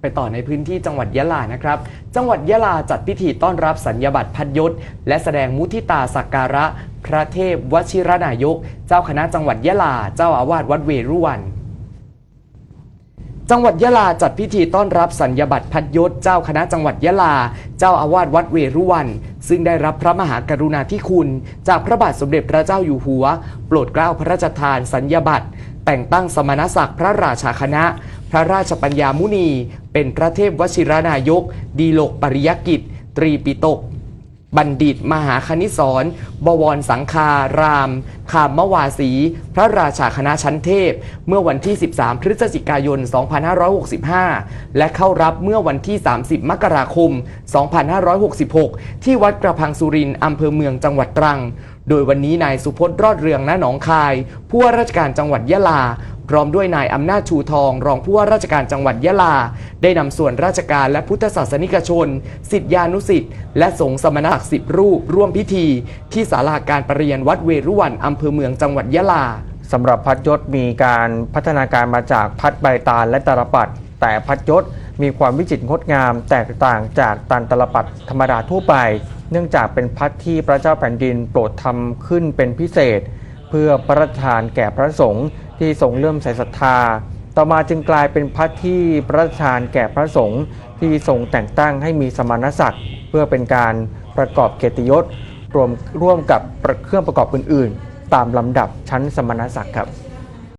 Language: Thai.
ไปต่อในพื้นที่จังหวัดยะลานะครับ จังหวัดยะลาจัดพิธีต้อนรับสัญญบัตรพัดยศ และแสดงมุทิตาสักการะ พระเทพวชิรนายก เจ้าคณะจังหวัดยะลา เจ้าอาวาสวัดเวรุวัน จังหวัดยะลาจัดพิธีต้อนรับสัญญบัตรพัดยศ เจ้าคณะจังหวัดยะลา เจ้าอาวาสวัดเวรุวัน ซึ่งได้รับพระมหากรุณาธิคุณ จากพระบาทสมเด็จพระเจ้าอยู่หัว โปรดเกล้าพระราชทานสัญญบัตรแต่งตั้งสมณศักดิ์พระราชาคณะ พระราชปัญญามุนี เป็นพระเทพวชิรนายก ดีโลกปริยกิจ ตรีปิตก บัณฑิต มหาคณิสรบวรสังคาราม คามมวาสี พระราชาคณะชั้นเทพ เมื่อวันที่ 13 พฤศจิกายน 2565 และเข้ารับเมื่อวันที่ 30 มกราคม 2566 ที่วัดกระพังสุรินอำเภอเมืองจังหวัดตรัง โดยวันนี้นายสุพจน์รอดเรืองณหนองคาย ผู้ว่าราชการจังหวัดยะลา พร้อมด้วยนายอำนาจชูทอง รองผู้ว่าราชการจังหวัดยะลา ได้นำส่วนราชการและพุทธศาสนิกชนสิทธิานุสิทธิ์และสงฆ์สมณศักดิ์สิบรูป ร่วมพิธี ที่ศาลาการประเรียนวัดเวรุวันอำเภอเมืองจังหวัดยะลาสำหรับพัดยศมีการพัฒนาการมาจากพัดใบตาลและตาลปัด แต่พัดยศมีความวิจิตรงดงามแตกต่างจากตันตาลปัดธรรมดาทั่วไป เนื่องจากเป็นพัดที่พระเจ้าแผ่นดินโปรดทำขึ้นเป็นพิเศษ เพื่อพระราชทานแก่พระสงฆ์ที่ทรงเลื่อมใสศรัทธา ต่อมาจึงกลายเป็นพัดที่พระราชทานแก่พระสงฆ์ที่ทรงแต่งตั้งให้มีสมณศักดิ์ เพื่อเป็นการประกอบเกียรติยศรวมร่วมกับเครื่องประกอบอื่นๆ ตามลำดับชั้นสมณศักดิ์ครับ